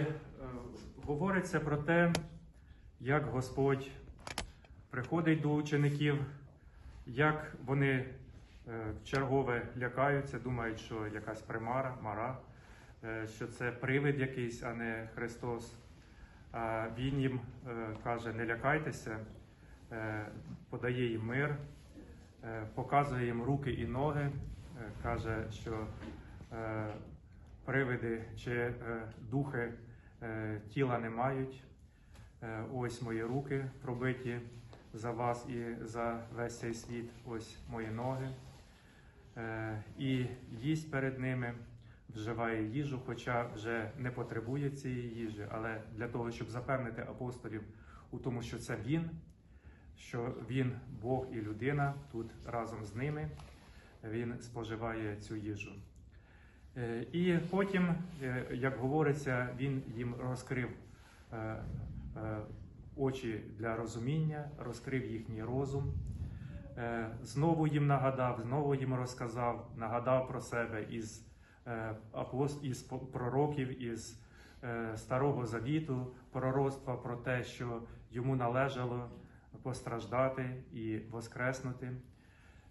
е, говориться про те, як Господь приходить до учеників, як вони е, чергове лякаються, думають, що якась примара, мара, е, що це привид якийсь, а не Христос. Він їм каже: не лякайтеся, подає їм мир, показує їм руки і ноги, каже, що привиди чи е, духи е, тіла не мають. Е, Ось мої руки пробиті за вас і за весь цей світ. Ось мої ноги. І їсть перед ними, вживає їжу, хоча вже не потребує цієї їжі, але для того, щоб запевнити апостолів у тому, що це він, що він Бог і людина тут разом з ними, він споживає цю їжу. Е, І потім, е, як говориться, він їм розкрив е, очі для розуміння, розкрив їхній розум, знову їм нагадав, знову їм розказав, нагадав про себе із із пророків, із Старого Завіту, пророцтва про те, що йому належало постраждати і воскреснути.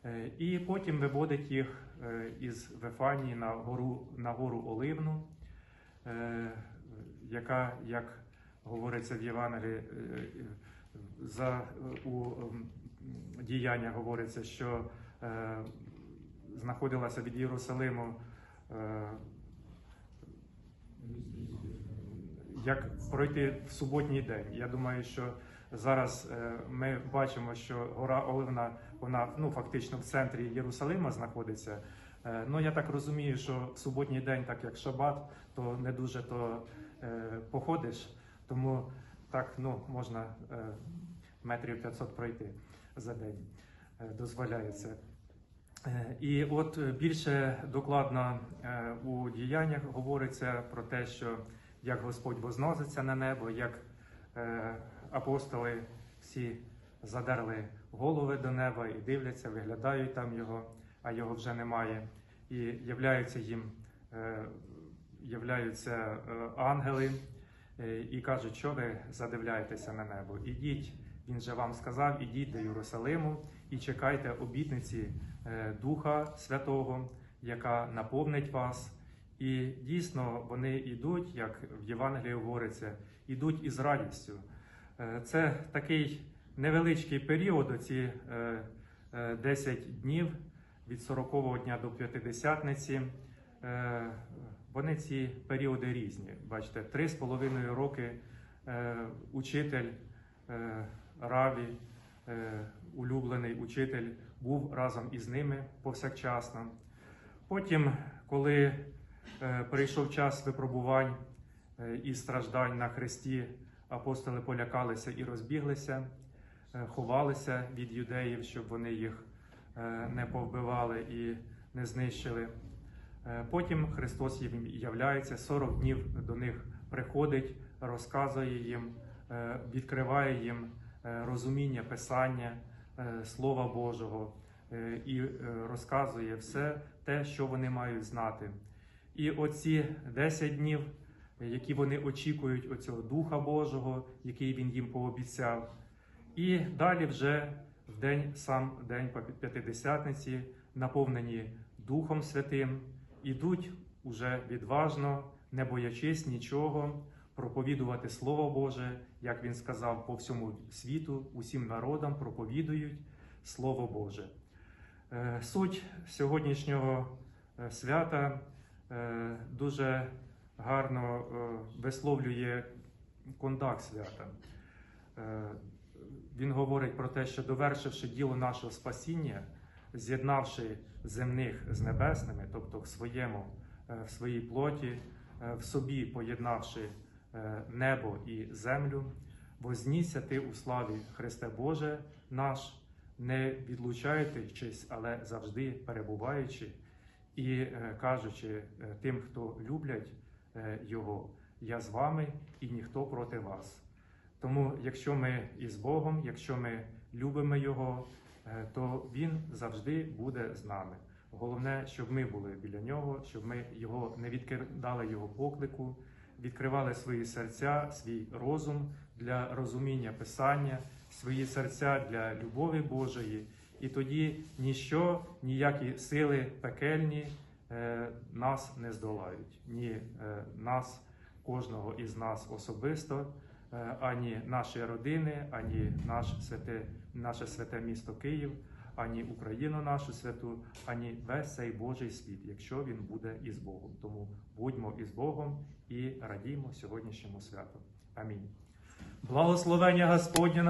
Е, І потім виводить їх е, із Вифанії на гору, на гору Оливну, е, яка, як говориться в Євангелії, за, у м, діяння говориться, що знаходилася від Єрусалиму. Як пройти в суботній день. Я думаю, що зараз е, ми бачимо, що гора Оливна, вона ну фактично в центрі Єрусалима знаходиться. Е, Ну я так розумію, що в суботній день, так як шабат, то не дуже то е, походиш, тому так ну можна метрів 500 пройти за день. Дозволяється. І от більше докладно у діяннях говориться про те, що як Господь возноситься на небо, як апостоли всі задерли голови до неба і дивляться, виглядають там його, а його вже немає. І являються їм е, являються е, ангели е, і кажуть, що ви задивляєтеся на небо. Ідіть, він же вам сказав, ідіть до Єрусалиму і чекайте обітниці Духа Святого, яка наповнить вас. І дійсно вони йдуть, як в Євангелії говориться, йдуть із радістю. Е, Це такий невеличкий період, оці е, е, 10 днів від 40-го дня до П'ятидесятниці. Е, Вони ці періоди різні. Бачите, три з половиною роки е, учитель е, Раві, е, улюблений учитель, був разом із ними повсякчасно. Потім, коли е, прийшов час випробувань е, і страждань на хресті, апостоли полякалися і розбіглися, е, ховалися від юдеїв, щоб вони їх е, не повбивали і не знищили. Е, Потім Христос їм являється 40 днів до них приходить, розказує їм, відкриває їм розуміння Писання, Слова Божого і розказує все те, що вони мають знати. І оці 10 днів, які вони очікують оцього Духа Божого, який він їм пообіцяв. І далі вже в день, сам день П'ятидесятниці, наповнені Духом Святим, ідуть уже відважно, не боячись нічого, проповідувати Слово Боже, як він сказав, по всьому світу, усім народам проповідують Слово Боже. Е, Суть сьогоднішнього е, свята е, дуже гарно е, висловлює кондак свята. Е, Він говорить про те, що довершивши діло нашого спасіння, з'єднавши земних з небесними, тобто в своєму, е, в своїй плоті, в собі поєднавши небо і землю, вознісся ти у славі Христе Боже наш, не відлучаючись, але завжди перебуваючи і кажучи тим, хто люблять Його, я з вами і ніхто проти вас. Тому, якщо ми із Богом, якщо ми любимо Його, е, то Він завжди буде з нами. Головне, щоб ми були біля нього, щоб ми його не відкидали його поклику, відкривали свої серця, свій розум для розуміння Писання, свої серця для любові Божої. І тоді ніщо, ніякі сили пекельні е, нас не здолають, ні е, нас, кожного із нас особисто, е, ані наші родини, ані наш святе, наше святе місто Київ, ані Україну нашу святу, ані весь цей Божий світ, якщо він буде із Богом. Тому будьмо із Богом і радіймо сьогоднішньому святу. Амінь. Благословення Господня